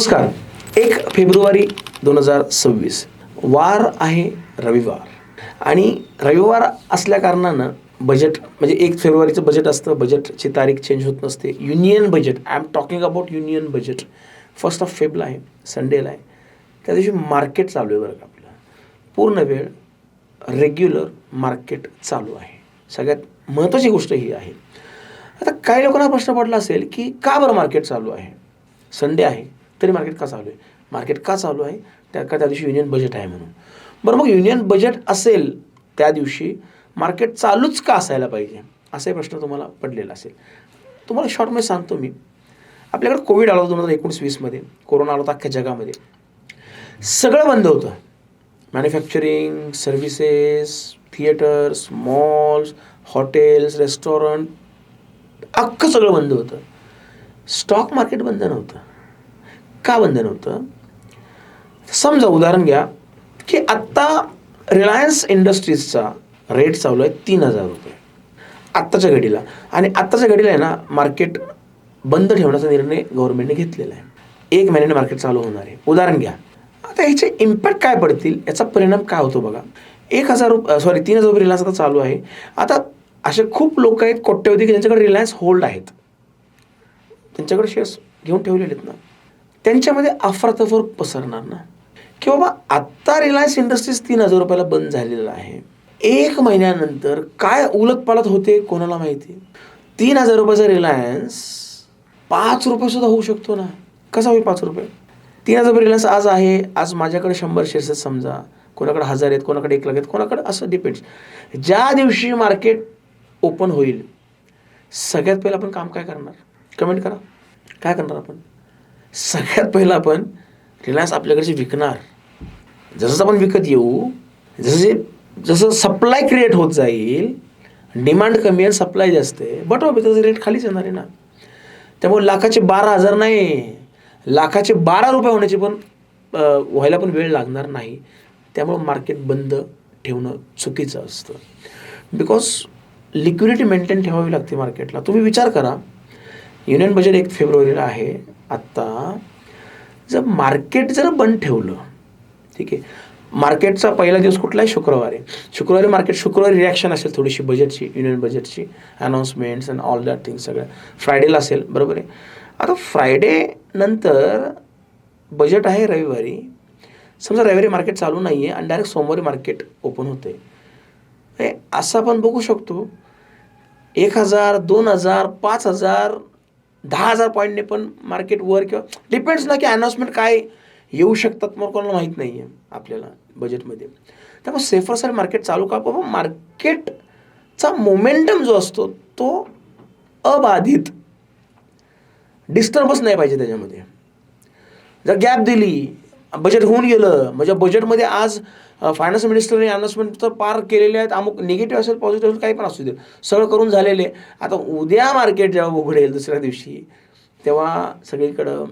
नमस्कार. एक फेब्रुवारी दोन हजार सव्वीस. वार आहे रविवार. आणि रविवार असल्या कारणानं बजेट म्हणजे एक फेब्रुवारीचं बजेट असतं. बजेटची तारीख चेंज होत नसते. Union budget I am talking about union budget first of फेबला आहे संडेला आहे. त्या दिवशी मार्केट चालू आहे बरं का आपलं. पूर्ण वेळ रेग्युलर मार्केट चालू आहे. सगळ्यात महत्त्वाची गोष्ट ही आहे. आता काही लोकांना प्रश्न पडला असेल की का बरं मार्केट चालू आहे? संडे आहे. तरी मार्केट का चालू आहे? मार्केट का चालू आहे? त्या का त्या दिवशी युनियन बजेट आहे म्हणून. बरं मग युनियन बजेट असेल त्या दिवशी मार्केट चालूच का असायला पाहिजे? असाही प्रश्न तुम्हाला पडलेला असेल. तुम्हाला शॉर्टमध्ये सांगतो मी. आपल्याकडे कोविड आला होता दोन हजार एकोणीस वीसमध्ये कोरोना आला होता अख्ख्या जगामध्ये. सगळं बंद होतं. Manufacturing services theatres malls hotels restaurant अख्खं सगळं बंद होतं. स्टॉक मार्केट बंद नव्हतं. का बंधन होतं? समजा उदाहरण घ्या की आत्ता रिलायन्स इंडस्ट्रीजचा रेट चालू आहे तीन हजार रुपये. आत्ताच्या घडीला. आणि आत्ताच्या घडीला आहे ना मार्केट बंद ठेवण्याचा निर्णय गव्हर्नमेंटने घेतलेला आहे. एक महिन्याने मार्केट चालू होणार आहे. उदाहरण घ्या. आता ह्याचे इम्पॅक्ट काय पडतील? याचा परिणाम काय होतो बघा? एक हजार रुपये सॉरी तीन हजार रुपये रिलायन्स आता चालू आहे. आता असे खूप लोक आहेत कोट्यवधी की ज्यांच्याकडे रिलायन्स होल्ड आहेत. त्यांच्याकडे शेअर्स घेऊन ठेवलेले आहेत ना. त्यांच्यामध्ये अफरातफर पसरणार ना की बाबा आत्ता रिलायन्स इंडस्ट्रीज तीन हजार रुपयाला बंद झालेलं आहे. एक महिन्यानंतर काय उलटपालट होते कोणाला माहिती? तीन हजार रुपयाचा रिलायन्स पाच रुपयेसुद्धा होऊ शकतो ना. कसा होईल पाच रुपये? तीन हजार रुपये रिलायन्स आज आहे. आज माझ्याकडे शंभर शेअर्स आहेत समजा. कोणाकडे हजार आहेत कोणाकडे एक लाख आहेत कोणाकडे असं डिपेंड्स ज्या दिवशी मार्केट ओपन होईल सगळ्यात पहिलं आपण काम काय करणार? कमेंट करा. काय करणार आपण? सगळ्यात पहिलं आपण रिलायन्स आपल्याकडचे विकणार जसं आपण विकत येऊ जसे जसं सप्लाय क्रिएट होत जाईल डिमांड कमी आहे सप्लाय जास्त आहे बट हो त्याचं रेट खालीच येणार आहे ना. त्यामुळे लाखाचे बारा हजार नाही लाखाचे बारा रुपये होण्याची पण व्हायला पण वेळ लागणार नाही. त्यामुळं मार्केट बंद ठेवणं चुकीचं असतं. बिकॉज लिक्विडिटी मेंटेन ठेवावी लागते मार्केटला तुम्ही विचार करा युनियन बजेट एक फेब्रुवारीला आहे. आत्ता जर मार्केट जर बंद ठेवलं ठीक आहे. मार्केटचा पहिला दिवस कुठला आहे शुक्रवारी. शुक्रवारी मार्केट शुक्रवारी रिॲक्शन असेल थोडीशी बजेटची युनियन बजेटची announcements and all that things सगळ्या फ्रायडेला असेल बरोबर आहे? आता फ्रायडे नंतर बजेट आहे रविवारी. समजा रविवारी मार्केट चालू नाही आहे आणि डायरेक्ट सोमवारी मार्केट ओपन होते असं आपण बघू शकतो. एक हजार दोन हजार पाच हजार दहा हजार पॉईंटने पण मार्केट वर किंवा डिपेंड्स ना की अनाउन्समेंट काय येऊ शकतात मग कोणाला माहीत नाही आहे आपल्याला बजेटमध्ये त्यामुळे सेफर साईड मार्केट चालू का बाबा मार्केटचा मोमेंटम जो असतो तो अबाधित. डिस्टर्बच नाही पाहिजे त्याच्यामध्ये. जर गॅप दिली बजेट होऊन गेलं. म्हणजे बजेटमध्ये आज फायनान्स मिनिस्टरने अनाउन्समेंट तर पार केलेले आहेत. अमुक निगेटिव्ह असेल पॉझिटिव्ह असेल काही पण असू दे. सगळं करून झालेले. आता उद्या मार्केट जेव्हा उघडेल दुसऱ्या दिवशी तेव्हा सगळीकडं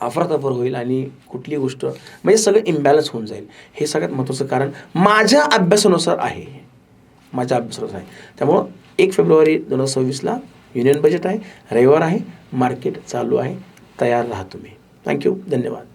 अफरातफर होईल आणि कुठली गोष्ट म्हणजे सगळं इम्बॅलन्स होऊन जाईल. हे सगळ्यात महत्त्वाचं कारण माझ्या अभ्यासानुसार आहे. माझ्या अभ्यासानुसार आहे. त्यामुळं एक फेब्रुवारी दोन हजार सव्वीसला युनियन बजेट आहे. रविवार आहे. मार्केट चालू आहे. तयार राहा तुम्ही. थँक्यू धन्यवाद.